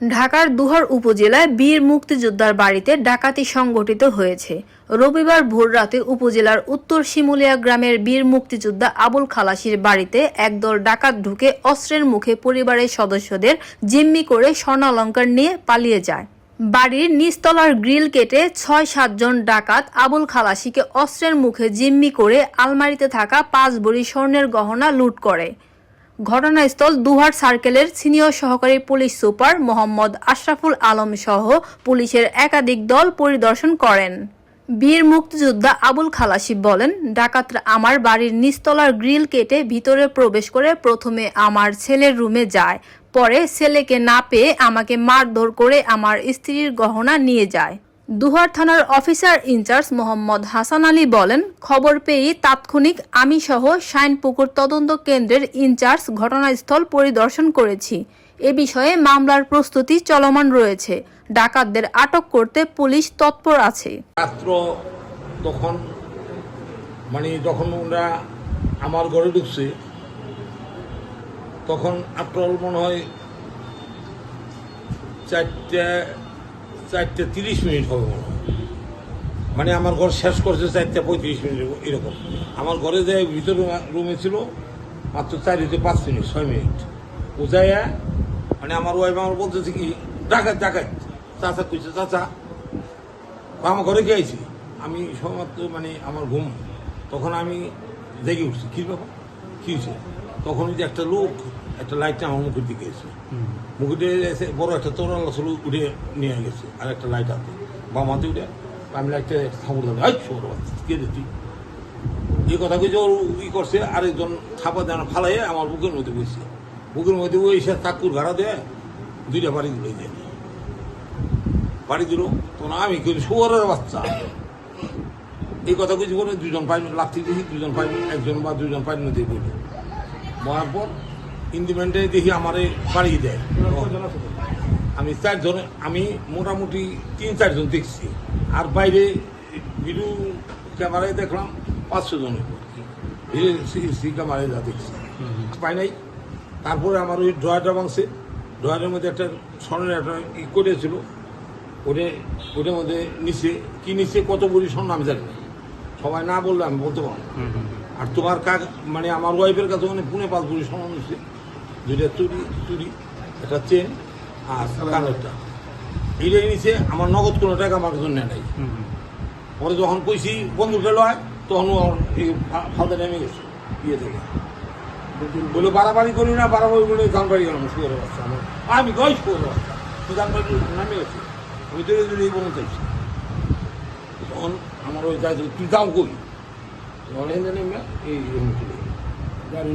ঢাকার দুহার উপজেলায় বীর মুক্তিযোদ্ধার বাড়িতে ডাকাতি সংঘটিত হয়েছে। রবিবার ভোররাতে উপজেলার উত্তর শিমুলিয়া গ্রামের বীর মুক্তিযোদ্ধা আবুল খালাসির বাড়িতে একদল ডাকাত ঢুকে অস্ত্রের মুখে পরিবারের সদস্যদের জিম্মি করে স্বর্ণালঙ্কার নিয়ে পালিয়ে যায়। বাড়ির নিচতলার গ্রিল কেটে ছয় সাতজন ডাকাত আবুল খালাসিকে অস্ত্রের মুখে জিম্মি করে আলমারিতে থাকা পাঁচ ভরি স্বর্ণের গহনা লুট করে। ঘটনাস্থল দুহার সার্কেলের সিনিয়র সহকারী পুলিশ সুপার মোহাম্মদ আশরাফুল আলম সহ পুলিশের একাধিক দল পরিদর্শন করেন। বীর মুক্তিযোদ্ধা আবুল খালাসি বলেন, ডাকাতরা আমার বাড়ির নিচতলার গ্রিল কেটে ভিতরে প্রবেশ করে প্রথমে আমার ছেলের রুমে যায়, পরে ছেলেকে না পেয়ে আমাকে মারধর করে আমার স্ত্রীর গহনা নিয়ে যায়। দুহার থানার অফিসার ইনচার্জ মোহাম্মদ হাসান আলী বলেন, খবর পেয়ে তাৎক্ষণিক আমি সহ শাইনপুকুর তদন্ত কেন্দ্রের ইনচার্জ ঘটনাস্থল পরিদর্শন করেছি। এ বিষয়ে মামলার প্রস্তুতি চলমান রয়েছে। ডাকাতদের আটক করতে পুলিশ তৎপর আছে। তখন মানে যখন ওরা আমার ঘরে ঢুকছে, তখন হয় চারটে চারটে তিরিশ মিনিট হবে মনে আমার ঘর শেষ করছে চারটে পঁয়ত্রিশ মিনিট, এরকম। আমার ঘরে যে ভিতরে রুমে ছিল, মাত্র চার হইতে পাঁচ মিনিট, ছয় মিনিট। ও যাইয়া মানে আমার ওয়াইফ আমার বলতেছে কি, ডাকাত ডাকাত। চাচা কইছে, চাচা আমার ঘরে গিয়েছি আমি সমাপ্ত মানে আমার ঘুম, তখন আমি জেগে উঠছি। কি ব্যাপার? কি হয়েছে তখন যে একটা লোক, একটা লাইটটা আমার মুখের দিকে এসে। মুখে এসে বড় একটা তোরাল আসলে উঠে নিয়ে গেছে, আর একটা লাইট হাতে বাম হাতে উঠে, আমি লাইটটা আই ছোট বাচ্চা কে দিতি এই কথা ওর ই করছে, আরেকজন ছাপা দেন ফালাইয়ে আমার বুকের মধ্যে বসছে বুকের মধ্যে ওই সে চাকুর ঘাড়া দেয় দুইটা বাড়ি দিল বাড়ি দিল, তখন আমি কিন্তু শুয়ারের বাচ্চা। এই কথা কিছু বলে দুজন পাই লাথি দেখি দুজন পাই একজন বা দুজন পাই নদী বলি মরার পর ইন্ডিপেন্ডে দেখি আমারে বাড়ি দেয়। আমি চারজন, আমি মোটামুটি তিন, চারজন দেখছি। আর বাইরে ভিডিও ক্যামেরায় দেখলাম পাঁচশো জন সি ক্যামেরায় যা দেখছি। পাই নাই। তারপরে আমার ওই ড্রয়ারটা ভাঙছে। ড্রয়ারের মধ্যে একটা স্বর্ণের একটা ই করেছিল। ওটা ওটার মধ্যে নিচে কি নিচে কত বড়ি স্বর্ণ আমি জানি না। সবাই না বললে আমি বলতে পারব। আর তোমার কাজ মানে আমার ওয়াইফের কাছে মানে পুনে পাঁচ বড়ি স্বর্ণ নিচ্ছে দুইটা চুরি চুরি একটা চেন আর কানেরটা। এইটাই নিচে আমার নগদ কোনো টাকা আমার কাছে নেয় নাই। পরে যখন কইছি বন্ধুকে লয় তখন আমার এই ফালতে নেমে গেছে ইয়ে থেকে। বলে বাড়াবাড়ি করি না বাড়াবাড়ি বলে গান বাড়ি গেলাম শুয়ে বাচ্চা আমার। আমি গই শুয়ে বাচ্চা তুই গান বাড়ি নামে গেছি। আমি তো এই বলতে চাইছি তখন আমার ওই যাই তুই যাও কই এই।